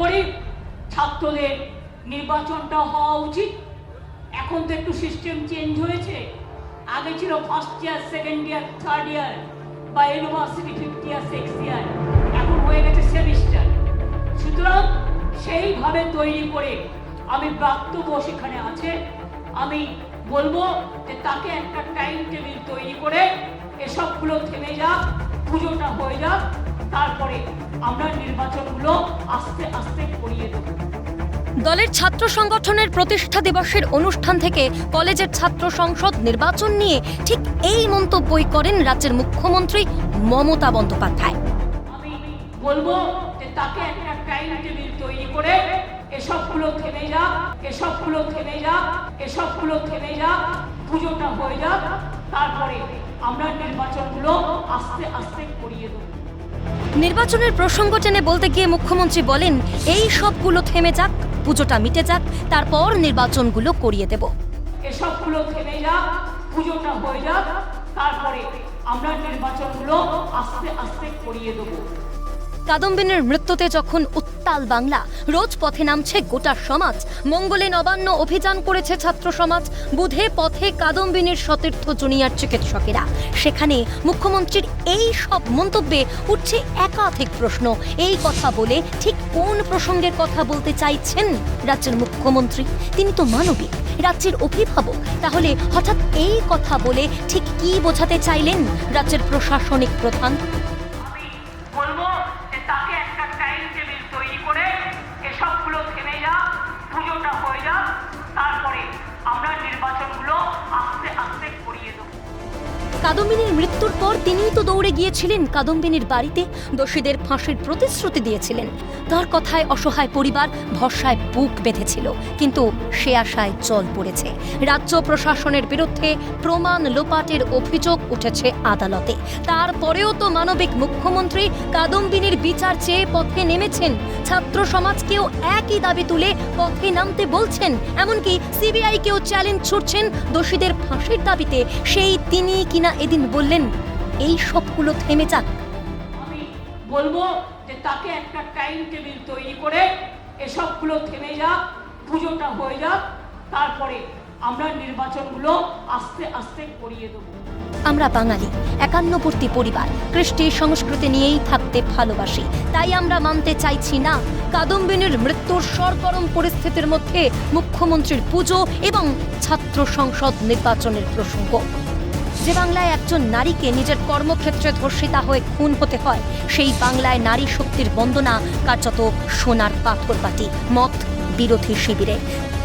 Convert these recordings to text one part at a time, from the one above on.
করি ছাত্রদের নির্বাচনটা হওয়া উচিত। এখন তো একটু সিস্টেম চেঞ্জ হয়েছে। আগে ছিল first year second year third year বা university fifth year six year এখন হয়ে গেছে সেমিস্টার সুতরাং সেইভাবে তৈরি করে আমি বক্তব্য সেখানে আছে। আমি বলব যে তাকে একটা টাইম টেবিল তৈরি করে এসবগুলো থেমে যাক, পুজোটা হয়ে যাক। তারপরে আমরা নির্বাচনগুলো আস্তে আস্তে করিয়ে দেবো। দলের ছাত্র সংগঠনের প্রতিষ্ঠা দিবসের অনুষ্ঠান থেকে কলেজের ছাত্র সংসদ নির্বাচন নিয়ে ঠিক এই মন্তব্যই করেন রাজ্যের মুখ্যমন্ত্রী মমতা বন্দ্যোপাধ্যায়। আমি বলব যে তাকে একটা টাইম টেবিল তৈরি করে এসবগুলো থেমে যাক এসবগুলো থেমে যাক এসবগুলো থেমে যাক পুজোটা হয়ে যাক তারপরে আমরা নির্বাচনগুলো আস্তে আস্তে করিয়ে দেবো। নির্বাচনের প্রসঙ্গ টেনে বলতে গিয়ে মুখ্যমন্ত্রী বলেন, এই সবগুলো থেমে যাক, পুজোটা মিটে যাক, তারপর নির্বাচনগুলো করিয়ে দেব। এসবগুলো থেমে যাক, পুজোটা হয়ে যাক, তারপরে আমরা নির্বাচনগুলো আস্তে আস্তে করিয়ে দেবো। কাদম্বিনীর মৃত্যুতে যখন উত্তাল বাংলা, রোজ পথে নামছে গোটা সমাজ। মঙ্গলে নবান্ন অভিযান করেছে ছাত্র সমাজ, বুধে পথে কাদম্বিনীর সতীর্থ জুনিয়র চিকিৎসকেরা। সেখানে মুখ্যমন্ত্রীর এই সব মন্তব্যে উঠছে একাধিক প্রশ্ন। এই কথা বলে ঠিক কোন প্রসঙ্গের কথা বলতে চাইছেন রাজ্যের মুখ্যমন্ত্রী? তিনি তো মানবিক, রাজ্যের অভিভাবক। তাহলে হঠাৎ এই কথা বলে ঠিক কি বোঝাতে চাইলেন রাজ্যের প্রশাসনিক প্রধান? কাদম্বিনীর মৃত্যুর পর তিনিই তো দৌড়ে গিয়েছিলেন কাদম্বিনীর বাড়িতে, দোষীদের ফাঁসির প্রতিশ্রুতি দিয়েছিলেন। তার কথায় অসহায় পরিবার ভরসায় বুক বেঁধেছিল, কিন্তু সে আশায় জল পড়েছে। রাজ্য প্রশাসনের বিরুদ্ধে প্রমাণ লোপাটের অভিযোগ উঠেছে আদালতে। তারপরেও তো মানবিক মুখ্যমন্ত্রী কাদম্বিনীর বিচার চেয়ে পথে নেমেছেন। ছাত্র সমাজকেও একই দাবি তুলে পথে নামতে বলছেন, এমনকি সিবিআইকেও চ্যালেঞ্জ ছুটছেন দোষীদের ফাঁসির দাবিতে। সেই তিনি কিনা এদিন বললেন এই সবগুলো থেমে যাক। আমি বলব যে তাকে একটা টাইম টেবিল তৈরি করে এসবগুলো থেমে যাক পুজোটা হয়ে যাক তারপরে আমরা নির্বাচনগুলো আস্তে আস্তে করিয়ে দেবো। আমরা বাঙালি একান্নবর্তী পরিবার কৃষ্টি সংস্কৃতি নিয়েই থাকতে ভালোবাসি। তাই আমরা মানতে চাইছি না কাদম্বিনীর মৃত্যুর সরগরম পরিস্থিতির মধ্যে মুখ্যমন্ত্রীর পুজো এবং ছাত্র সংসদ নির্বাচনের প্রসঙ্গ। যে বাংলায় একজন নারীকে নিজের কর্মক্ষেত্রে ধর্ষিতা হয়ে খুন হতে হয়। সেই বাংলায় নারী শক্তির বন্দনা কার্যত সোনার পাথর পাটি মত বিরোধী শিবিরে।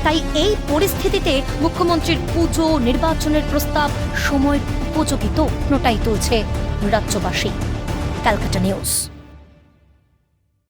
তাই এই পরিস্থিতিতে মুখ্যমন্ত্রীর পুজো, নির্বাচনের প্রস্তাব সময় উপযোগী তো তুলছে রাজ্যবাসী। Calcutta news.